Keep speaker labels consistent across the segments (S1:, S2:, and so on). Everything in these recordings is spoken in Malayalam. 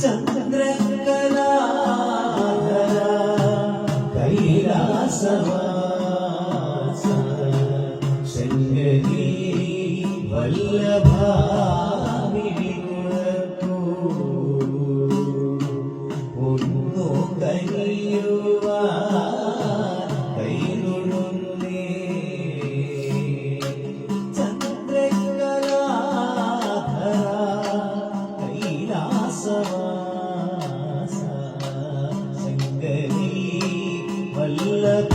S1: ചന്ദ്രകലാധര കൈലാസവാസ ശങ്കരീ വല്ലഭാ ഒന്നു കയ്യോ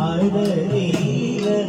S1: അഴകീലയും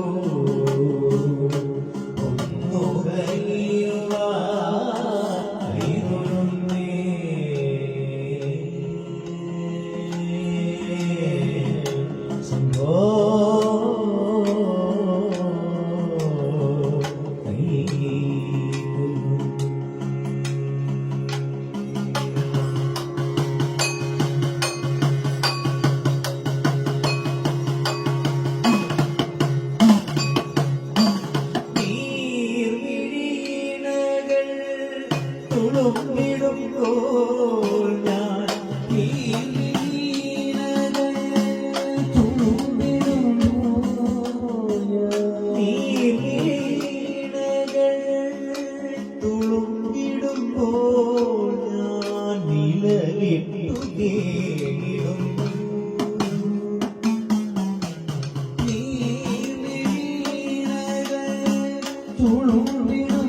S1: you. തുളുമ്പിടുമ്പോൾ ഞാൻ ഈ ഞാൻ നിലവിട്ടു തുളുമ്പിടും